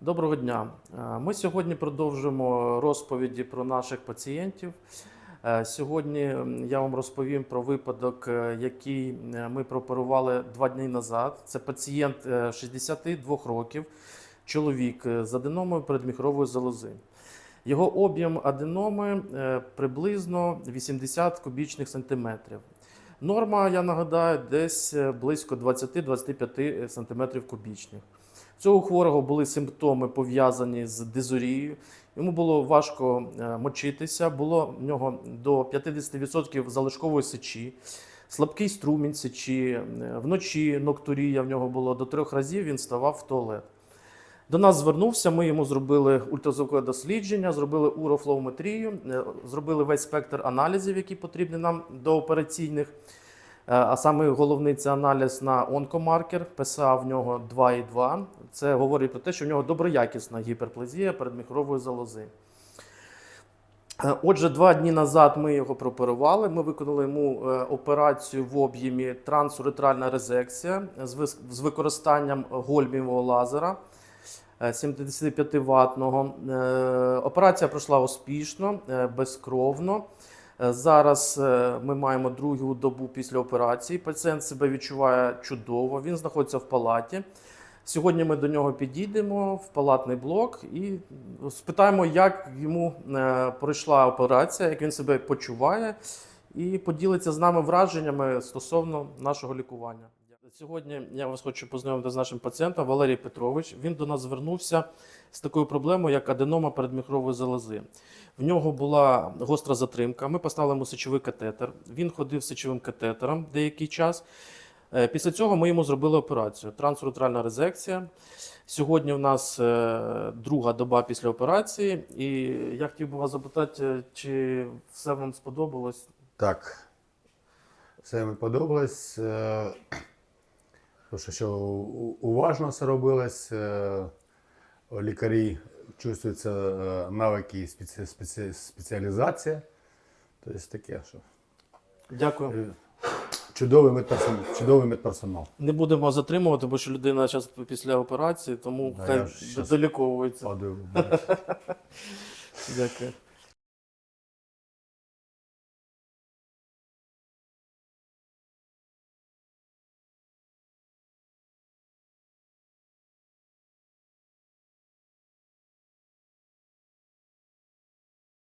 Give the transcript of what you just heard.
Доброго дня. Е, Ми сьогодні продовжимо розповіді про наших пацієнтів. Е, Сьогодні я вам розповім про випадок, е, який ми прооперували два дні назад. Це пацієнт е, 62 років, чоловік з аденомою передміхрової залози. Його об'єм аденоми приблизно 80 кубічних сантиметрів. Норма, я нагадаю, десь близько 20-25 сантиметрів кубічних. Цього хворого були симптоми пов'язані з дизорією. Йому було важко е, мочитися, було в нього до 50% залишкової сечі, слабкий струмінь сечі. е, Вночі ноктурія в нього було до трьох разів. Він ставав в туалет. До нас звернувся, ми йому зробили ультразвукове дослідження, зробили урофлоуметрію, е, зробили весь спектр аналізів, які потрібні нам до операційних. Е, А саме головний це аналіз на онкомаркер. ПСА в нього 2,2. Це говорить про те, що в нього доброякісна гіперплазія передміхрової залози. Е, Отже, два дні назад ми його прооперували. Ми виконали йому е, операцію в об'ємі трансуретральна резекція з використанням гольмівого лазера. 75 ватного. Операція пройшла успішно, безкровно. Е, Зараз е, ми маємо другу добу після операції. Пацієнт себе відчуває чудово, він знаходиться в палаті. Сьогодні ми до нього підійдемо в палатний блок і спитаємо, як йому е, пройшла операція, як він себе почуває, і поділиться з нами враженнями стосовно нашого лікування. Сьогодні я вас хочу познайомити з нашим пацієнтом Валерій Петрович. Він до нас звернувся з такою проблемою, як аденома передміхрової залози. В нього була гостра затримка. Ми поставили йому сечовий катетер. Він ходив сечовим катетером деякий час. Е, Після цього ми йому зробили операцію трансуретральна резекція. Сьогодні в нас е, друга доба після операції, і я хотів би вас запитати, е, чи все вам сподобалось? Так. Все мені подобалось. Тому що, що уважно все робилось. е, Лікарі чувствуються е, навики і спеці, спеці, спеціалізація. Тобто таке, що Дякую. е, чудовий медперсонал. Чудовий медперсонал. Не будемо затримувати, бо що людина зараз після операції, тому Да, хай доліковується. Дякую.